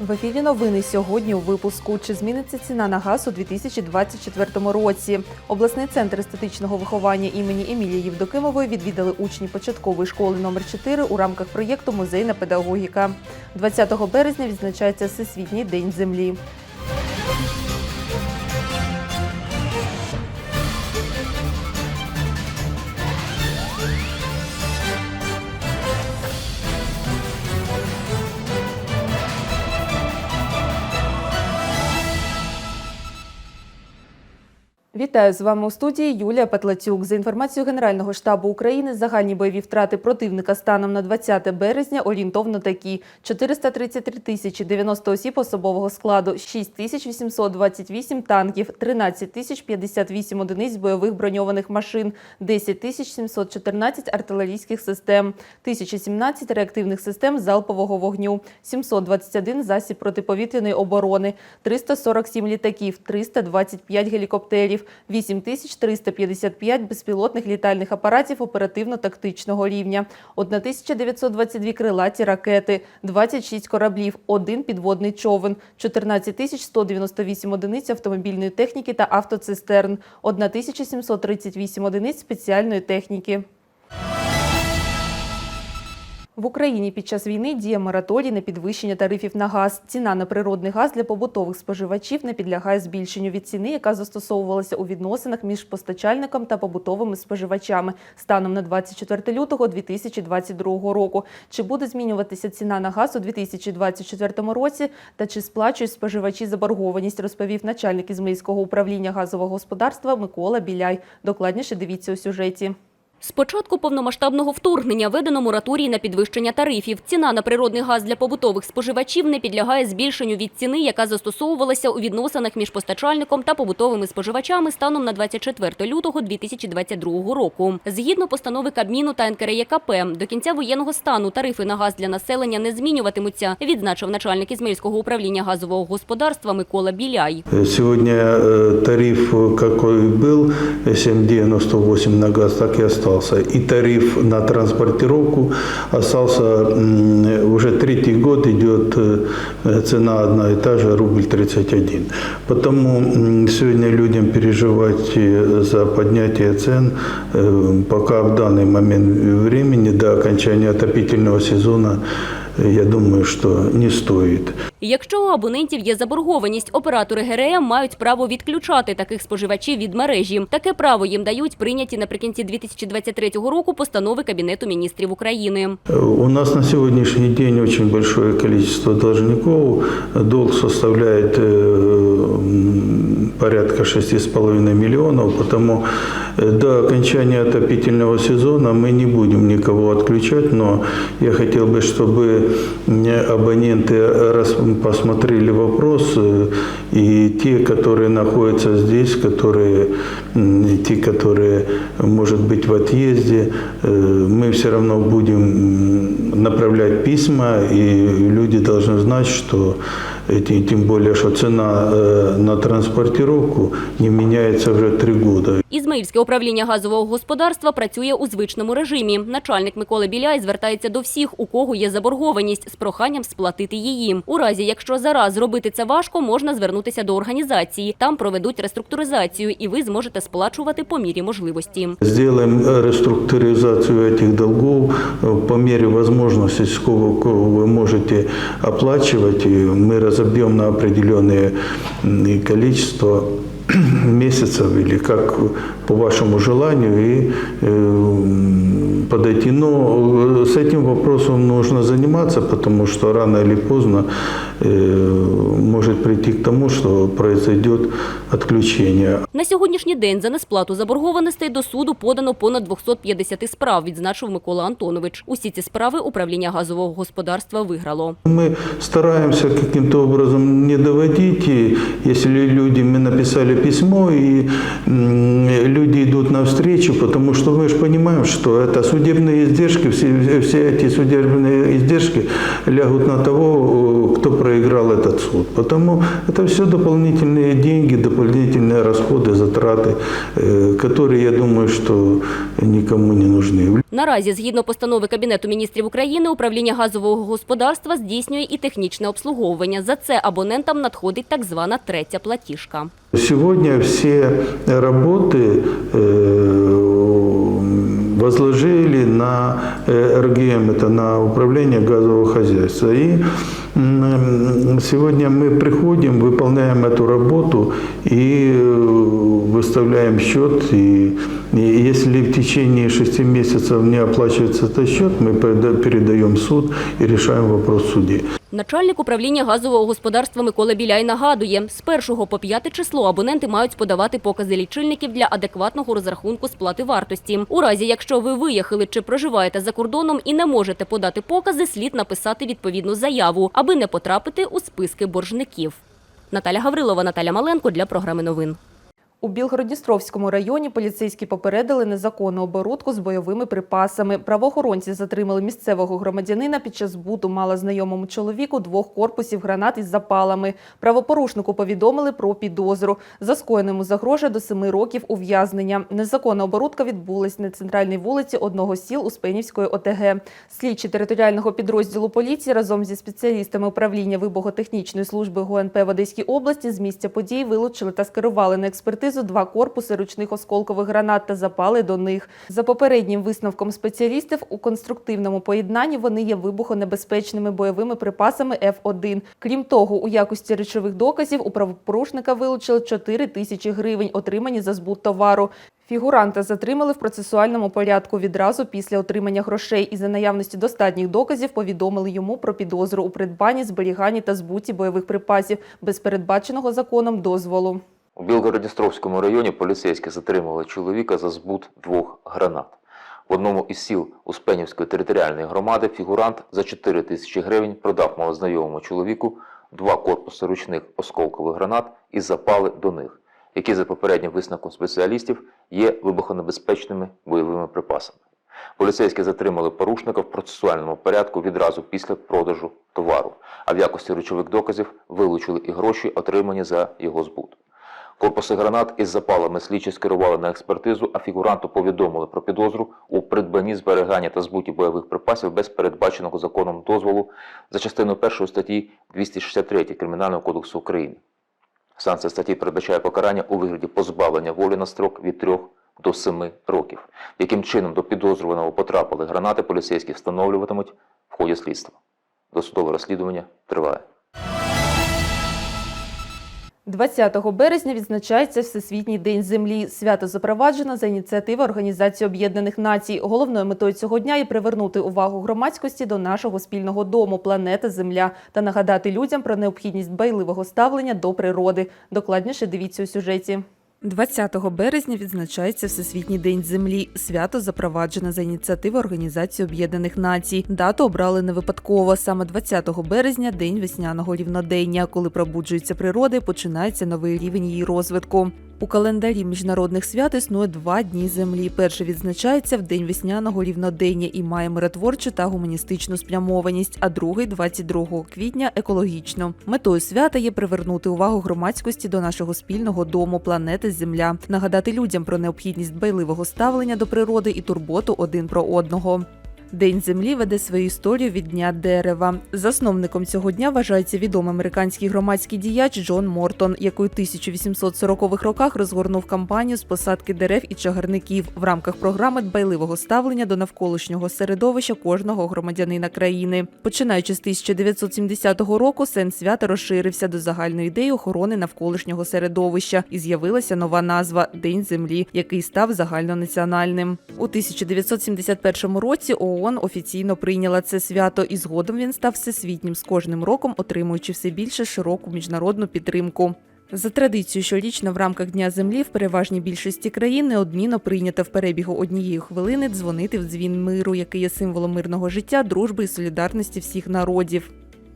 В ефірі новини сьогодні у випуску. Чи зміниться ціна на газ у 2024 році? Обласний центр естетичного виховання імені Емілії Євдокимової відвідали учні початкової школи номер 4 у рамках проєкту Музейна педагогіка. 20 березня відзначається Всесвітній день землі. Вітаю з вами у студії Юлія Петлацюк. За інформацією Генерального штабу України, загальні бойові втрати противника станом на 20 березня орієнтовно такі: 433 тисячі 90 осіб особового складу, 6 тисяч 828 танків, 13 тисяч 58 одиниць бойових броньованих машин, 10 тисяч 714 артилерійських систем, 1017 реактивних систем залпового вогню, 721 засіб протиповітряної оборони, 347 літаків, 325 гелікоптерів, 8355 безпілотних літальних апаратів оперативно-тактичного рівня, 1922 крилаті ракети, 26 кораблів, 1 підводний човен, 14198 одиниць автомобільної техніки та автоцистерн, 1738 одиниць спеціальної техніки. В Україні під час війни діє мораторій на підвищення тарифів на газ. Ціна на природний газ для побутових споживачів не підлягає збільшенню від ціни, яка застосовувалася у відносинах між постачальником та побутовими споживачами станом на 24 лютого 2022 року. Чи буде змінюватися ціна на газ у 2024 році та чи сплачують споживачі заборгованість, розповів начальник Ізмаїльського управління газового господарства Микола Біляй. Докладніше дивіться у сюжеті. З початку повномасштабного вторгнення введено мораторій на підвищення тарифів. Ціна на природний газ для побутових споживачів не підлягає збільшенню від ціни, яка застосовувалася у відносинах між постачальником та побутовими споживачами станом на 24 лютого 2022 року. Згідно постанови Кабміну та НКРЄКП, до кінця воєнного стану тарифи на газ для населення не змінюватимуться, відзначив начальник Ізмаїльського управління газового господарства Микола Біляй. Сегодня э, тариф, э, какой был, 7,98 на газ, так и остался. И тариф на транспортировку остался, м, уже третий год идет э, цена одна и та же, рубль 31. Потому м, сегодня людям переживать э, за поднятие цен, э, пока в данный момент времени, до окончания отопительного сезона, э, я думаю, що не стоїть. Якщо у абонентів є заборгованість, оператори ГРМ мають право відключати таких споживачів від мережі. Таке право їм дають прийняті наприкінці 2023 року постанови Кабінету міністрів України. У нас на сьогоднішній день очень велике кількість должников. Долг составляет э, порядка 6,5 миллионов, потому э, до окончания отопительного сезона мы не будем никого отключать, но я хотел бы, чтобы м, абоненты раз посмотрели вопрос, э, и те, которые находятся здесь, которые, те, которые, может быть, в отъезде, э, мы все равно будем направлять письма, и люди должны знать, что эти- тем более, что цена э, на транспортировку не меняется уже три года. Ізмаїльське управління газового господарства працює у звичному режимі. Начальник Микола Біляй звертається до всіх, у кого є заборгованість, з проханням сплатити її. У разі, якщо зараз зробити це важко, можна звернутися до організації. Там проведуть реструктуризацію, і ви зможете сплачувати по мірі можливості. Сделаем э, реструктуризацию этих долгов э, по мере возможности, сколько вы можете оплачивать. И мы разобьем на определенное количество месяцев или как по вашему желанию и э, подойти. Но э, с этим вопросом нужно заниматься, потому что рано или поздно э, может прийти к тому, что произойдет отключение. На сьогоднішній день за несплату заборгованостей до суду подано понад 250 справ, відзначив Микола Антонович. Усі ці справи управління газового господарства виграло. Мы стараемся каким-то образом не доводить. И если люди, мы написали письмо, и м, люди идут навстречу, потому что мы же понимаем, что это судебные издержки, все, все эти судебные издержки лягут на того, кто проиграл этот суд. Потому это все дополнительные деньги, дополнительные расходы, затраты, э, которые, я думаю, что никому не нужны. Наразі, згідно постанови Кабінету міністрів України, управління газового господарства здійснює і технічне обслуговування. За це абонентам надходить так звана третя платіжка. Сегодня все работы э, возложили на э, РГМ, это на управление газового хозяйства. И м, сегодня мы приходим, выполняем эту работу и э, выставляем счет. И, и если в течение шести месяцев не оплачивается этот счет, мы переда- передаем суд и решаем вопрос в суде. Начальник управління газового господарства Микола Біляй нагадує, з 1 по 5 число абоненти мають подавати покази лічильників для адекватного розрахунку сплати вартості. У разі, якщо ви виїхали чи проживаєте за кордоном і не можете подати покази, слід написати відповідну заяву, аби не потрапити у списки боржників. Наталя Гаврилова, Наталя Маленко для програми новин. У Білгородністровському районі поліцейські попередили незаконну оборудку з бойовими припасами. Правоохоронці затримали місцевого громадянина під час збуту малознайомому чоловіку двох корпусів гранат із запалами. Правопорушнику повідомили про підозру. За скоєному загрожує до семи років ув'язнення. Незаконна оборудка відбулась на центральній вулиці одного з сіл Успенівської ОТГ. Слідчі територіального підрозділу поліції разом зі спеціалістами управління вибухотехнічної служби ГУНП в Одеській області з місця події вилучили та скерували на експертизу два корпуси ручних осколкових гранат та запали до них. За попереднім висновком спеціалістів, у конструктивному поєднанні вони є вибухонебезпечними бойовими припасами F1. Крім того, у якості речових доказів у правопорушника вилучили 4 тисячі гривень, отримані за збут товару. Фігуранта затримали в процесуальному порядку відразу після отримання грошей і за наявності достатніх доказів повідомили йому про підозру у придбанні, зберіганні та збуті бойових припасів без передбаченого законом дозволу. У Білгородністровському районі поліцейські затримали чоловіка за збут двох гранат. В одному із сіл Успенівської територіальної громади фігурант за 4 тисячі гривень продав малознайомому чоловіку два корпуси ручних осколкових гранат і запали до них, які за попереднім висновком спеціалістів є вибухонебезпечними бойовими припасами. Поліцейські затримали порушника в процесуальному порядку відразу після продажу товару, а в якості речових доказів вилучили і гроші, отримані за його збут. Корпуси гранат із запалами слідчі скерували на експертизу, а фігуранту повідомили про підозру у придбанні, зберіганні та збуті бойових припасів без передбаченого законом дозволу за частиною 1 статті 263 Кримінального кодексу України. Санкція статті передбачає покарання у вигляді позбавлення волі на строк від 3 до 7 років. Яким чином до підозрюваного потрапили гранати, поліцейські встановлюватимуть в ході слідства. Досудове розслідування триває. 20 березня відзначається Всесвітній день землі. Свято запроваджено за ініціативи Організації Об'єднаних Націй. Головною метою цього дня є привернути увагу громадськості до нашого спільного дому планета Земля та нагадати людям про необхідність байливого ставлення до природи. Докладніше дивіться у сюжеті. 20 березня відзначається Всесвітній день землі. Свято запроваджено за ініціативи Організації Об'єднаних Націй. Дату обрали не випадково. Саме 20 березня день весняного рівнодення, коли пробуджується природа і починається новий рівень її розвитку. У календарі міжнародних свят існує два дні землі. Перший відзначається в день весняного рівнодення і має миротворчу та гуманістичну спрямованість, а другий 22 квітня екологічно. Метою свята є привернути увагу громадськості до нашого спільного дому планети Земля, нагадати людям про необхідність дбайливого ставлення до природи і турботу один про одного. День землі веде свою історію від дня дерева. Засновником цього дня вважається відомий американський громадський діяч Джон Мортон, який у 1840-х роках розгорнув кампанію з посадки дерев і чагарників в рамках програми дбайливого ставлення до навколишнього середовища кожного громадянина країни. Починаючи з 1970 року, сенс свята розширився до загальної ідеї охорони навколишнього середовища, і з'явилася нова назва День землі, який став загальнонаціональним. У 1971 році ООН офіційно прийняла це свято, і згодом він став всесвітнім з кожним роком, отримуючи все більше широку міжнародну підтримку. За традицією, щорічно в рамках Дня землі в переважній більшості країн неодмінно прийнято в перебігу однієї хвилини дзвонити в дзвін миру, який є символом мирного життя, дружби і солідарності всіх народів.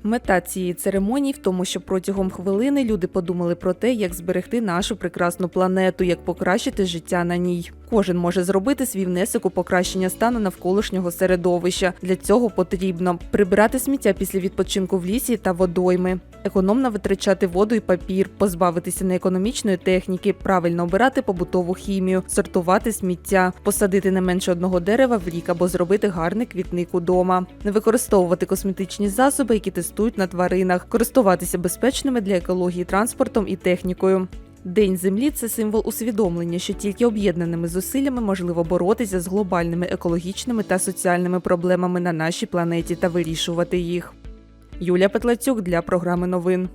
Мета цієї церемонії в тому, що протягом хвилини люди подумали про те, як зберегти нашу прекрасну планету, як покращити життя на ній. Кожен може зробити свій внесок у покращення стану навколишнього середовища. Для цього потрібно прибирати сміття після відпочинку в лісі та водойми, економно витрачати воду і папір, позбавитися неекономічної техніки, правильно обирати побутову хімію, сортувати сміття, посадити не менше одного дерева в рік або зробити гарний квітник удома, не використовувати косметичні засоби, які тестують на тваринах, користуватися безпечними для екології транспортом і технікою. День землі це символ усвідомлення, що тільки об'єднаними зусиллями можливо боротися з глобальними екологічними та соціальними проблемами на нашій планеті та вирішувати їх. Юлія Петлацюк для програми новин.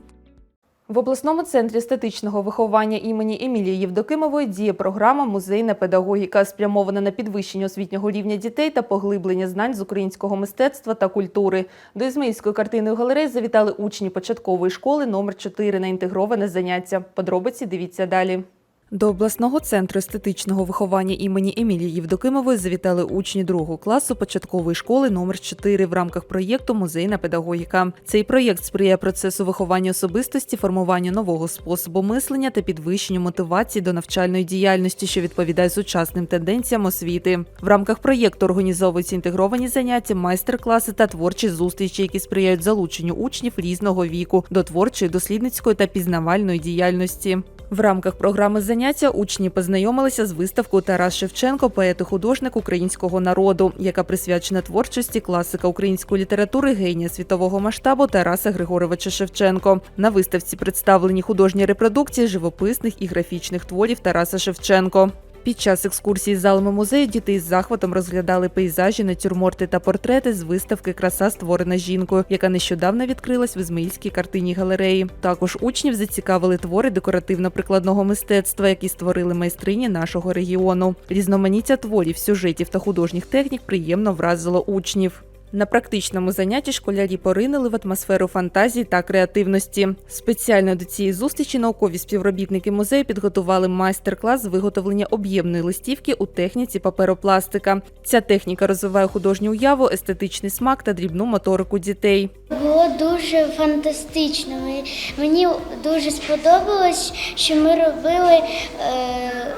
В обласному центрі естетичного виховання імені Емілії Євдокимової діє програма Музейна педагогіка, спрямована на підвищення освітнього рівня дітей та поглиблення знань з українського мистецтва та культури. До Ізмаїльської картинної галереї завітали учні початкової школи номер 4 на інтегроване заняття. Подробиці дивіться далі. До обласного центру естетичного виховання імені Емілії Євдокимової завітали учні другого класу початкової школи номер 4 в рамках проєкту Музейна педагогіка. Цей проєкт сприяє процесу виховання особистості, формуванню нового способу мислення та підвищенню мотивації до навчальної діяльності, що відповідає сучасним тенденціям освіти. В рамках проєкту організовуються інтегровані заняття, майстер-класи та творчі зустрічі, які сприяють залученню учнів різного віку до творчої, дослідницької та пізнавальної діяльності. В рамках програми заняття учні познайомилися з виставкою Тарас Шевченко, поет і художник українського народу, яка присвячена творчості класика української літератури генія світового масштабу Тараса Григоровича Шевченко. На виставці представлені художні репродукції живописних і графічних творів Тараса Шевченко. Під час екскурсії з залами музею діти із захватом розглядали пейзажі, натюрморти та портрети з виставки Краса створена жінкою, яка нещодавно відкрилась в Ізмаїльській картинній галереї. Також учнів зацікавили твори декоративно-прикладного мистецтва, які створили майстрині нашого регіону. Різноманіття творів, сюжетів та художніх технік приємно вразило учнів. На практичному занятті школярі поринули в атмосферу фантазії та креативності. Спеціально до цієї зустрічі наукові співробітники музею підготували майстер-клас з виготовлення об'ємної листівки у техніці паперопластика. Ця техніка розвиває художню уяву, естетичний смак та дрібну моторику дітей. Було дуже фантастично. Мені дуже сподобалось, що ми робили е,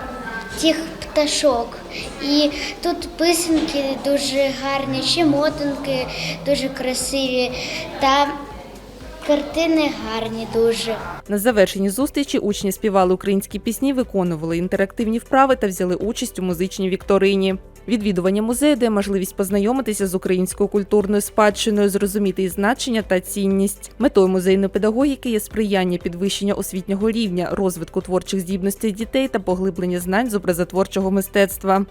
тих пташок. І тут писанки дуже гарні, ще мотанки дуже красиві та картини гарні дуже. На завершенні зустрічі учні співали українські пісні, виконували інтерактивні вправи та взяли участь у музичній вікторині. Відвідування музею дає можливість познайомитися з українською культурною спадщиною, зрозуміти її значення та цінність. Метою музейної педагогіки є сприяння підвищення освітнього рівня, розвитку творчих здібностей дітей та поглиблення знань з образотворчого мистецтва.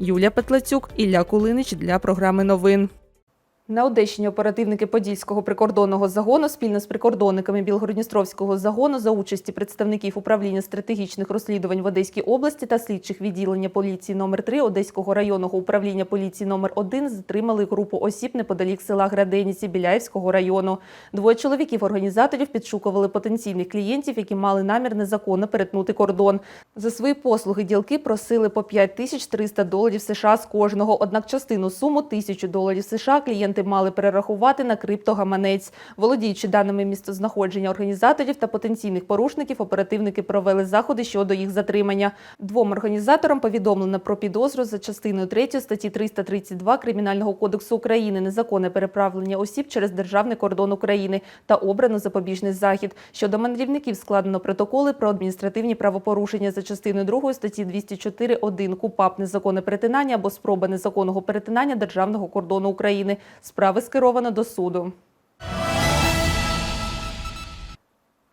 Юлія Петлацюк, Ілля Кулинич для програми новин. На Одещині оперативники Подільського прикордонного загону спільно з прикордонниками Білгородністровського загону за участі представників управління стратегічних розслідувань в Одеській області та слідчих відділення поліції номер 3 Одеського районного управління поліції номер 1 затримали групу осіб неподалік села Граденіці Біляївського району. Двоє чоловіків організаторів підшукували потенційних клієнтів, які мали намір незаконно перетнути кордон. За свої послуги ділки просили по 5 тисяч 300 доларів США з кожного. Однак частину суму тисячу доларів США клієнти мали перерахувати на криптогаманець. Володіючи даними місцезнаходження організаторів та потенційних порушників, оперативники провели заходи щодо їх затримання. Двом організаторам повідомлено про підозру за частиною 3 статті 332 Кримінального кодексу України незаконне переправлення осіб через державний кордон України та обрано запобіжний захід. Щодо мандрівників складено протоколи про адміністративні правопорушення за частиною 2 статті 204.1 КУПАП незаконне перетинання або спроба незаконного перетинання державного кордону України. Справи скеровано до суду.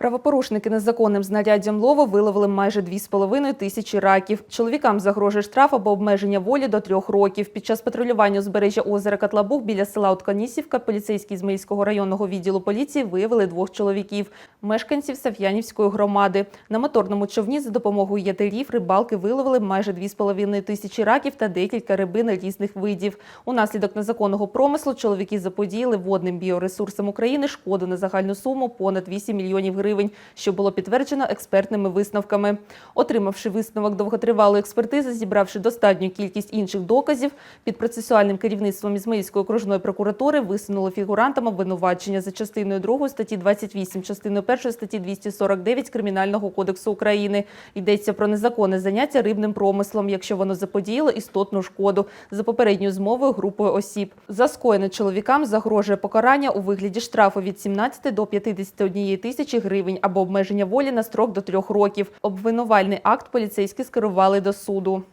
Правопорушники незаконним знаряддям лову виловили майже 2,5 тисячі раків. Чоловікам загрожує штраф або обмеження волі до трьох років. Під час патрулювання узбережжя озера Катлабух біля села Утканісівка поліцейські з Мильського районного відділу поліції виявили двох чоловіків, мешканців Сав'янівської громади. На моторному човні за допомогою ятерів рибалки виловили майже 2,5 тисячі раків та декілька рибин різних видів. Унаслідок незаконного промислу чоловіки заподіяли водним біоресурсам України шкоду на загальну суму понад 8 мільйонів гривень. Гривень, що було підтверджено експертними висновками. Отримавши висновок довготривалої експертизи, зібравши достатню кількість інших доказів, під процесуальним керівництвом Ізмаїльської окружної прокуратури висунули фігурантам обвинувачення за частиною 2 статті 28, частиною 1 статті 249 Кримінального кодексу України. Йдеться про незаконне заняття рибним промислом, якщо воно заподіяло істотну шкоду за попередньою змовою групою осіб. За скоєне чоловікам загрожує покарання у вигляді штрафу від 17 до 51 тисячі гривень або обмеження волі на строк до трьох років. Обвинувальний акт поліцейські скерували до суду.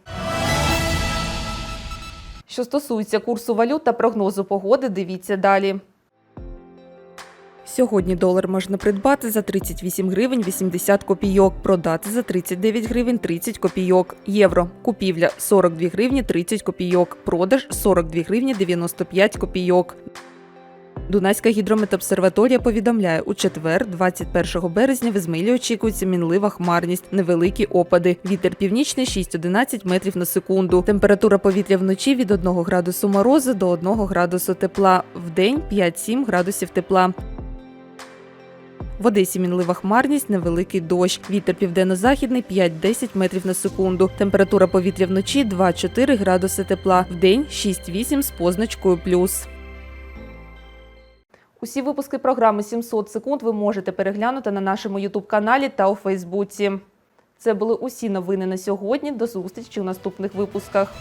Що стосується курсу валют та прогнозу погоди, дивіться далі. Сьогодні долар можна придбати за 38 гривень 80 копійок, продати за 39 гривень 30 копійок. Євро. Купівля 42 гривні 30 копійок, продаж 42 гривні 95 копійок. Дунайська гідрометобсерваторія повідомляє, у четвер, 21 березня, в Ізмаїлі очікується мінлива хмарність, невеликі опади. Вітер північний 6-11 метрів на секунду. Температура повітря вночі від 1 градусу морозу до 1 градусу тепла. Вдень 5-7 градусів тепла. В Одесі мінлива хмарність, невеликий дощ. Вітер південно-західний 5-10 метрів на секунду. Температура повітря вночі 2-4 градуси тепла. Вдень 6-8 з позначкою плюс. Усі випуски програми 700 секунд ви можете переглянути на нашому Ютуб-каналі та у Фейсбуці. Це були усі новини на сьогодні. До зустрічі у наступних випусках.